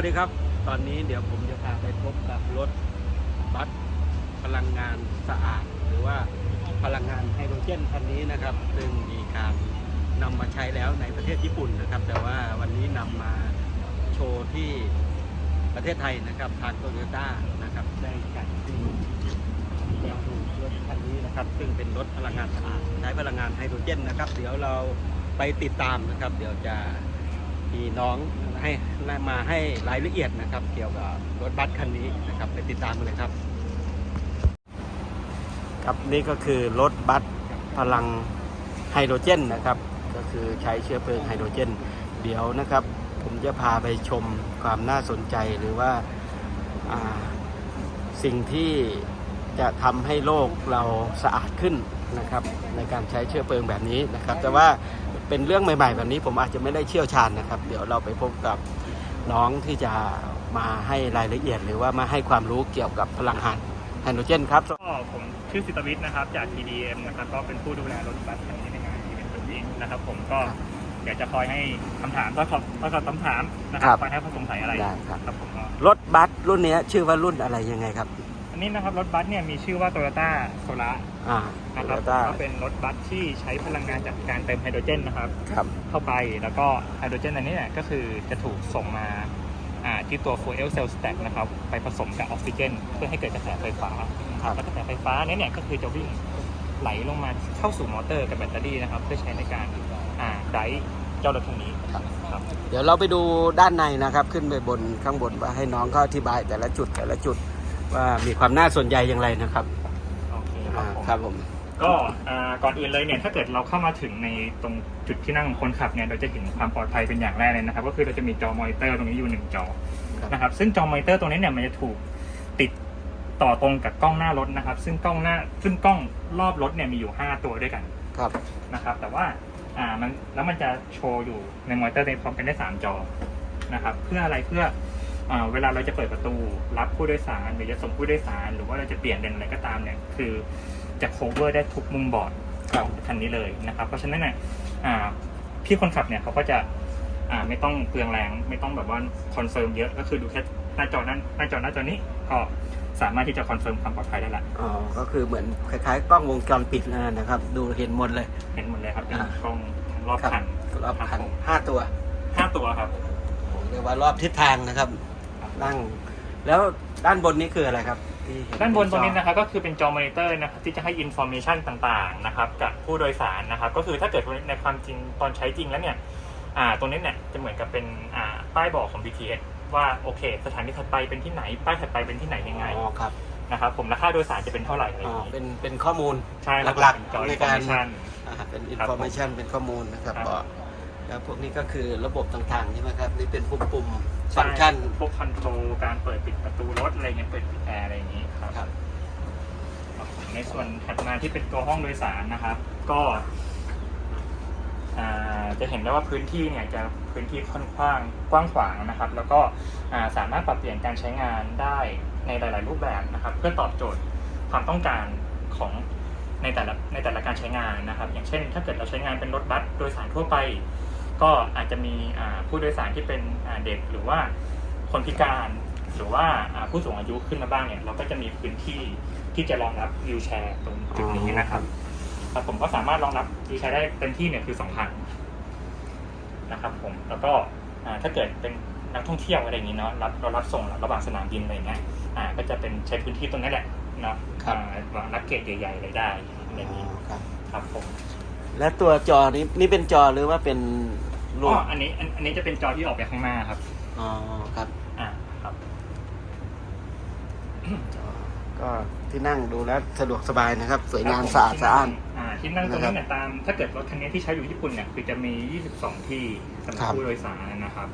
วัสดีครับ ตอนนี้เดี๋ยวผมจะพาไปพบกับรถบัสพลังงานสะอาด หรือว่าพลังงานไฮโดรเจนคันนี้นะครับ ซึ่งมีการนำมาใช้แล้วในประเทศญี่ปุ่นนะครับ แต่ว่าวันนี้นำมาโชว์ที่ประเทศไทยนะครับทางโตโยต้านะครับได้จัดที่เราดูรถคันนี้นะครับ ซึ่งเป็นรถพลังงานสะอาดใช้พลังงานไฮโดรเจนนะครับ เดี๋ยวเราไปติดตามนะครับ เดี๋ยวจะ มีน้องให้มาให้รายละเอียดนะครับ เกี่ยวกับรถบัสคันนี้นะครับไปติดตามกันเลยครับ ครับนี่ก็คือรถบัสพลังไฮโดรเจนนะครับ ก็คือใช้เชื้อเพลิงไฮโดรเจน เดี๋ยวนะครับ ผมจะพาไปชมความน่าสนใจหรือว่าาสิ่งที่จะทำให้โลกเราสะอาดขึ้นนะครับ ในการใช้เชื้อเพลิงแบบนี้นะครับ แต่ว่า เป็นเรื่องใหม่ ๆ แบบนี้ผมอาจจะไม่ได้เชี่ยวชาญนะครับ เดี๋ยวเราไปพบกับน้องที่จะมาให้รายละเอียด หรือว่ามาให้ความรู้เกี่ยวกับพลังงานไฮโดรเจนครับ ก็ผมชื่อสิตวิทย์นะครับจาก TDM นะครับก็เป็นผู้ดูแลรถบัสคันนี้ในงานที่เป็นตัวนี้นะครับ ผมก็อยากจะคอยให้คำถามก็ขอบก็ขอบคำถามนะคครัรับบคอยให้ข้อสงสัยอะไรได้ครับ ครับผมก็รถบัสรุ่นนี้ชื่อว่ารุ่นอะไรยังไงครับอั นนี้นะครับรถบัสเนี่ยมีชื่อว่า Toyota s o l a อ่านะครับต้าก็เป็นรถบัสที่ใช้พลังงานจากการเติมไฮโดรเจนนะครับ ครับ เข้าไปแล้วก็ไฮโดรเจนอันนี้เนี่ยก็คือจะถูกส่งมาอ่าที่ตัว fuel cell stack นะครับไปผสมกับออกซิเจน เพื่อให้เกิดกระแสไฟฟ้าครับ แล้วกระแสไฟฟ้าเนี้เนี่ยก็คือจะวิ่งไหลลงมาเข้าสู่มอเตอร์กับแบตเตอรี่นะครับ เพื่อใช้ในการอ่าไดฟ์เจ้ารถคันนี้ครับ ครับ เดี๋ยวเราไปดูด้านในนะครับ ขึ้นไปบนข้างบนว่าให้น้องเขาอธิบายแต่ละจุดแต่ละจุด ว่ามีความน่าสนใจอย่างไรนะครับโอเคครัอ่าบผม ครับผมก็อ่าก่อนอื่นเลยเนี่ยถ้าเกิดเราเข้ามาถึงในตรงจุดที่นั่งคนขับเนี่ยเราจะเห็นความปลอดภัยเป็นอย่างแรกเลยนะครับ ก็คือเราจะมีจอมอนิเตอร์ตรงนี้อยู่หนึ่งจอนะครับซึ่งจอมอนิเตอร์ตรงนี้เนี่ยมันจะถูกติดต่อตรงกับกล้องหน้ารถนะครับ ซึ่งกล้องหน้าซึ่งกล้องรอบรถเนี่ยมีอยู่ 5 ตัวด้วยกันครับนะครับ แต่ว่าอ่ามันแล้วมันจะโชว์อยู่ในมอนิเตอร์ในพร้อมกันได้ 3 จอนะครับ เพื่ออะไรเพื่ออ่า เวลาเราจะเปิดประตูรับผู้โดยสารหรือจะส่งผู้โดยสาร หรือว่าเราจะเปลี่ยนเลนอะไรก็ตามเนี่ยคือจะ cover ได้ทุกมุมบอร์ดครับของคันนี้เลยนะครับ เพราะฉะนั้นเนี่ยอ่าพี่คนขับเนี่ยเขาก็จะอ่าไม่ต้องเปลืองแรง ไม่ต้องแบบว่าคอนเฟิร์มเยอะก็คือดูแค่หน้าจอนั้นหน้าจอหน้าจอนี้ก็สามารถที่จะคอนเฟิร์มความปลอดภัยได้ละอ๋อ ก็คือเหมือนคล้ายๆ กล้องวงจรปิดนะครับ ดูเห็นหมดเลย เห็นหมดเลยครับเป็นอ่ากล้องรอบครับคันรอบคันครับผมห้าตัวห้าตัวครับผมเรียกว่ารอบทิศทางนะครับ นั่ง แล้วด้านบนนี้คืออะไรครับที่เห็ด้านบนตรงนี้นะครับก็คือเป็นจอมอนิเตอร์นะครับที่จะให้อินโฟ a t ชันต่างๆนะครับกับผู้โดยสารนะครับก็คือถ้าเกิดในความจริงตอนใช้จริงแล้วเนี่ยอ่าตรงนี้เนี่ยจะเหมือนกับเป็นอ่าป้ายบอกของ BTS ว่าโอเค สถานีถัดไปเป็นที่ไหน ป้ายถัดไปเป็นที่ไหนยังไงอ๋อครับนะครับผมราคาโดยสารจะเป็นเท่าไหร่อะไรออ๋อย่างนี้ เป็นเป็นข้อมูลใช่ครับหลักเป็นจอๆอิในนโฟการชันอ่าเป็นอินครับโฟ m a t ชันเป็นข้อมูลนะครับครับ ก็ แล้วพวกนี้ก็คือระบบต่างๆใช่ไหมครับนี่เป็นปุ่มปุ่มๆใช่ฟังก์ชันพวกคอนโทรลการเปิดปิดประตูรถอะไรเงี้ยเปิดปิดแอร์อะไรอย่างนี้ครับครับ ในส่วนถัดมาที่เป็นตัวห้องโดยสารนะครับ ก็อ่าจะเห็นได้ว่าพื้นที่เนี่ยจะพื้นที่ค่อนข้างกว้างขวางนะครับ แล้วก็อ่าสามารถปรับเปลี่ยนการใช้งานได้ในหลาย ๆ รูปแบบนะครับ เพื่อตอบโจทย์ความต้องการของในแต่ละในแต่ละการใช้งานนะครับ อย่างเช่น ถ้าเกิดเราใช้งานเป็นรถบัสโดยสารทั่วไป ก็อาจจะมีอ่าผู้โดยสารที่เป็นอ่าเด็กหรือว่าคนพิการหรือว่าอ่าผู้สูงอายุขึ้นมาบ้างเนี่ยเราก็จะมีพื้นที่ที่จะรองรับวิวแชร์ตรงจุดนี้นะครับครับผมก็สามารถรองรับวิวแชร์ได้เต็มที่เนี่ยคือสองพันนะครับผมแล้วก็อ่าถ้าเกิดเป็นนักท่องเที่ยวอะไรอย่างนี้เนาะรับเรารับส่งระหว่างสนามบินอะไรอย่างเงี้ยอ่าก็จะเป็นใช้พื้นที่ตรงนี้แหละเนาะครับอ่ารับเกตใหญ่ๆเลยได้อะไรอย่างนี้ครับครับผมและตัวจอนี้นี่เป็นจอหรือว่าเป็น รูอ๋ปออันนี้อันอันนี้จะเป็นจอที่ออกไปข้างหน้าครับ อ๋อครับ อ่าครับจอก็ที่นั่งดูแล้วสะดวกสบายนะครับ สวยงามสะอาดสะอ้าน อ่าที่นั่งตรงนะครันี้บเนี่ยตาม ถ้าเกิดรถคันนี้ที่ใช้อยู่ญี่ปุ่นเนี่ยคือจะมี 22 ที่สำหรับครับ ผู้โดยสารนะครับ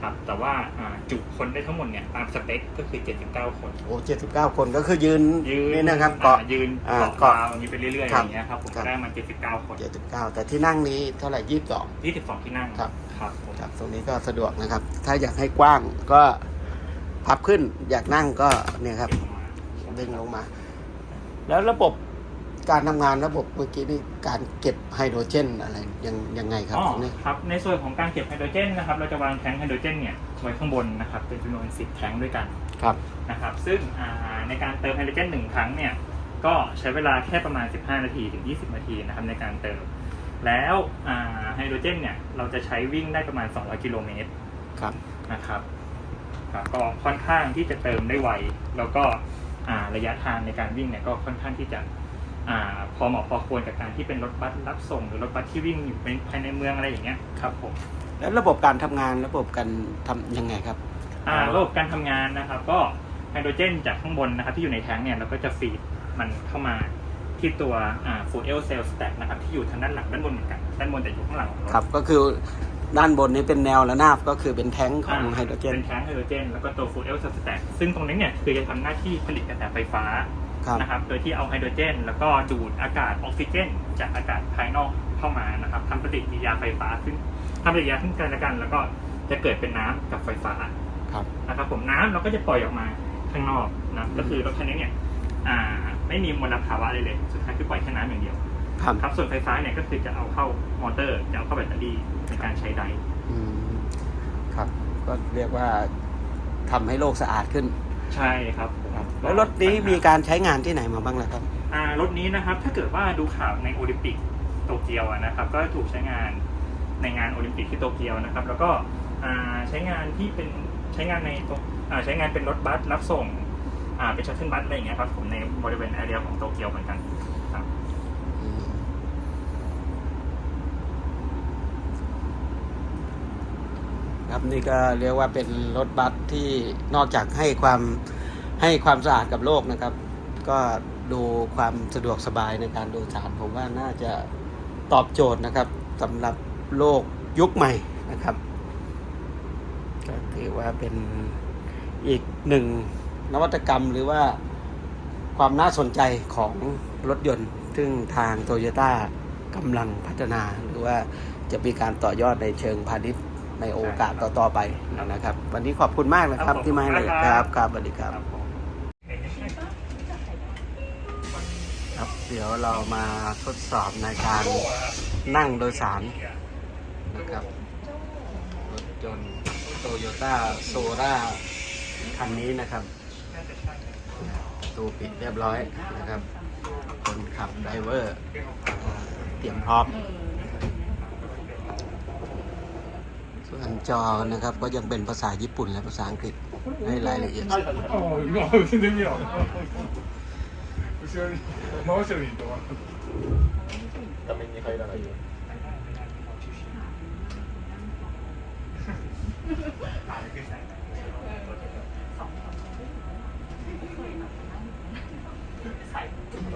ครับแต่ว่าอ่าจุคนได้ทั้งหมดเนี่ยตามสเปคก็คือ 79 คนโอ้เจ็ดสิบเก้าคนก็คือยืนยืนนี่นะครับอ่เกาะยืนอ่าเกาะเกาะราวอย่างนี้ไปเรื่อยๆอครับย่างเงี้ยครับผมครับได้มา 79 คนเจ็ดสิบเก้าแต่ที่นั่งนี้เท่าไหร่ยี่สิบสอง22 ที่นั่งครับครับผมครับตรงนี้ก็สะดวกนะครับ ถ้าอยากให้กว้างก็พับขึ้นอยากนั่งก็เนี่ยครับเก็บออกมาดึงลงมา แล้วระบบ การทำงานระบบเมื่อกี้นี่การเก็บไฮโดรเจนอะไรยังยังไงครับอ๋อตรงนี้ครับ ในส่วนของการเก็บไฮโดรเจนนะครับ เราจะวางแทงค์ไฮโดรเจนเนี่ยไว้ข้างบนนะครับ เป็นจำนวน10แทงค์ด้วยกันครับ นะครับ ซึ่งอ่าในการเติมไฮโดรเจนหนึ่งครั้งเนี่ย ก็ใช้เวลาแค่ประมาณ 15 นาทีถึง 20 นาทีนะครับในการเติม แล้วอ่าไฮโดรเจนเนี่ย เราจะใช้วิ่งได้ประมาณ 200 กิโลเมตรครับ นะครับครับก็ค่อนข้างที่จะเติมได้ไว แล้วก็อ่าระยะทางในการวิ่งเนี่ยก็ค่อนข้างที่จะอ่า พอเหมาะพอควรกับการที่เป็นรถบัสรับส่ง หรือรถบัสที่วิ่งอยู่ในภายในเมืองอะไรอย่างเงี้ยครับผมแล้วระบบการทำงานระบบการทำยังไงครับอ่าระบบการทำงานนะครับก็ไฮโดรเจนจากข้างบนนะครับที่อยู่ในแท้งเนี่ยเราก็จะฟีดมันเข้ามาที่ตัวอ่าฟูเอลเซลสแต็กนะครับที่อยู่ทางด้านหลังด้านบนเหมือนกันด้านบนแต่อยู่ข้างหลังของรถครับก็คือด้านบนนี้เป็นแนวระนาบก็คือเป็นแท้งของไฮโดรเจนเป็นแท้งไฮโดรเจนแล้วก็ตัวฟูเอลสแต็กซึ่งตรงนี้เนี่ยคือจะทำหน้าที่ผลิตกระแสไฟฟ้า ครับนะครับ โดยที่เอาไฮโดรเจน แล้วก็ดูดอากาศออกซิเจน จากอากาศภายนอกเข้ามานะครับทำปฏิกิริยาไฟฟ้าซึ่งทำปฏิกิริยาซึ่งกันและกัน แล้วก็จะเกิดเป็นน้ำกับไฟฟ้าครับนะครับ ผมน้ำเราก็จะปล่อยออกมาข้างนอกนะก็คือรถคันนี้เนี่ยอ่าไม่มีมลภาวะอะไรเลย สุดท้ายคือปล่อยแค่น้ำอย่างเดียวครับครับส่วนไฟฟ้าเนี่ยก็คือจะเอาเข้ามอเตอร์ จะเอาเข้าแบตเตอรี่ในการใช้ไดร์อืมครับ ก็เรียกว่าทำให้โลกสะอาดขึ้น ใช่ครับแล้วรถนี้มีการใช้งานที่ไหนมาบ้างล่ะครับ อ่ารถนี้นะครับถ้าเกิดว่าดูข่าวในโอลิมปิกโตเกียวอะนะครับ ก็ถูกใช้งานในงานโอลิมปิกที่โตเกียวนะครับ แล้วก็อ่าใช้งานที่เป็นใช้งานในตรงอ่าใช้งานเป็นรถบัสรับส่งอ่าเป็นชัตเทิลบัสอะไรอย่างเงี้ยครับผมในบริเวณแอเรียของโตเกียวเหมือนกันครับ อืม ครับ นี่ก็เรียกว่าเป็นรถบัสที่นอกจากให้ความให้ความสะอาดกับโลกนะครับ ก็ดูความสะดวกสบายในการโดยสารผมว่าน่าจะตอบโจทย์นะครับสำหรับโลกยุคใหม่นะครับ ก็ถือว่าเป็นอีกหนึ่งนวัตกรรมหรือว่าความน่าสนใจของรถยนต์ ซึ่งทางโตโยต้ากำลังพัฒนาหรือว่าจะมีการต่อยอดในเชิงพาณิชย์ ในโอกาสต่อๆไปนะครับ วันนี้ขอบคุณมากนะครับที่มาให้รายละเอียดครับครับสวัสดีครับครับผมครับ เดี๋ยวเรามาทดสอบในการนั่งโดยสารนะครับรถยนต์โตโยต้าโซล่าคันนี้นะครับประตูปิดเรียบร้อยนะครับ คนขับไดรเวอร์ เตรียมพร้อม อันจอนะครับก็ยังเป็นภาษาญี่ปุ่นและภาษาอังกฤษให้รายละเอียด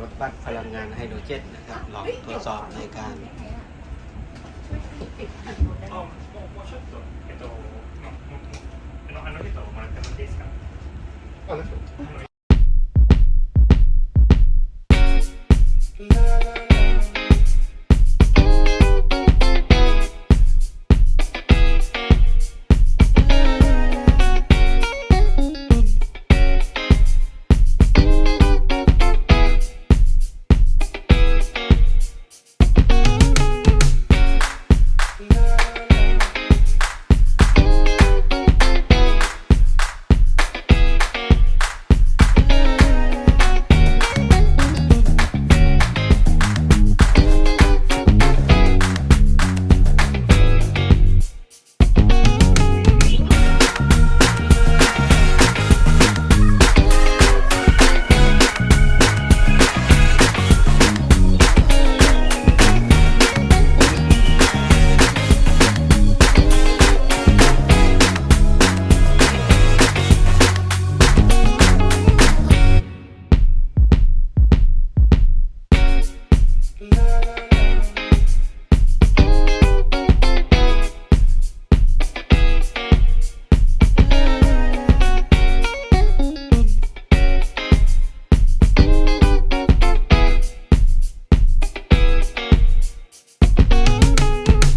รถบัสพลังงานไฮโดรเจนนะครับ ลองทดสอบในการ もうちょっとえっとももあのあの人もらってもいいですか？あの人。